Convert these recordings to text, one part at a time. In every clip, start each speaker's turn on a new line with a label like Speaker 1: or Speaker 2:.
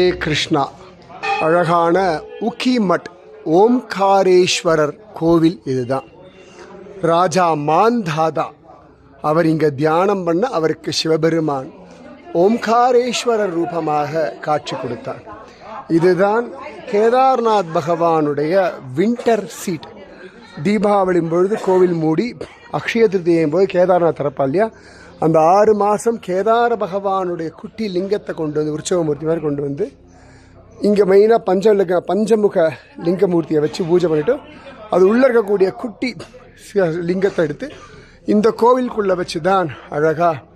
Speaker 1: ஹரே கிருஷ்ணா. அழகான உக்கிமட் ஓம்காரேஸ்வரர் கோவில் இதுதான். ராஜா மாந்தாதா அவர் இங்கே தியானம் பண்ண அவருக்கு சிவபெருமான் ஓம்காரேஸ்வரர் ரூபமாக காட்சி கொடுத்தார். இதுதான் கேதார்நாத் பகவானுடைய வின்டர் சீட் தீபாவளி பொழுது கோவில் மூடி அக்ஷய திருத்தியின் போது கேதார்நாத் திறப்பா இல்லையா? அந்த ஆறு மாதம் கேதார பகவானுடைய குட்டி லிங்கத்தை கொண்டு வந்து உற்சவமூர்த்தி மாதிரி கொண்டு வந்து இங்கே மெயினாக பஞ்சலிங்க பஞ்சமுக லிங்கமூர்த்தியை வச்சு பூஜை பண்ணிவிட்டு அது உள்ளே இருக்கக்கூடிய குட்டி லிங்கத்தை எடுத்து இந்த கோவிலுக்குள்ளே வச்சு தான் அழகாக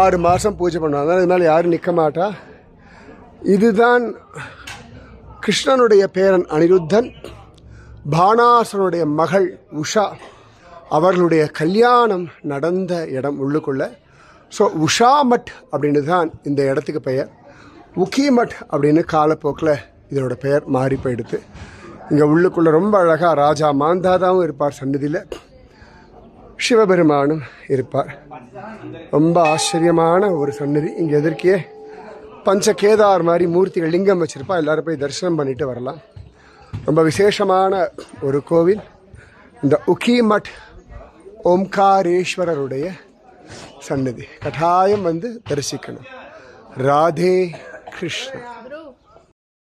Speaker 1: ஆறு மாதம் பூஜை பண்ணுவாங்க. அதனால் இது யாரும் நிற்க மாட்டா. இதுதான் கிருஷ்ணனுடைய பேரன் அனிருத்தன் பானாசனுடைய மகள் உஷா. அவர்களுடைய கல்யாணம் நடந்த இடம் உள்ளுக்குள்ள. ஸோ உஷா மட் அப்படின்னு தான் இந்த இடத்துக்கு பெயர். உக்கிமட் அப்படின்னு காலப்போக்கில் இதனோட பெயர் மாறி போயிடுது. இங்கே உள்ளுக்குள்ளே ரொம்ப அழகாக ராஜா மாந்தாதாவும் இருப்பார் சன்னதியில் சிவபெருமானும் இருப்பார். ரொம்ப ஆச்சரியமான ஒரு சன்னதி இங்கே எதிர்க்கே பஞ்ச கேதார் மாதிரி மூர்த்திகள் லிங்கம் வச்சுருப்பா. எல்லோரும் போய் தரிசனம் பண்ணிட்டு வரலாம். ரொம்ப விசேஷமான ஒரு கோவில். இந்த உக்கிமட் ஓம்காரேஸ்வரருடைய சன்னதி கட்டாயம் வந்து தரிசிக்கணும். ராதே கிருஷ்ணன்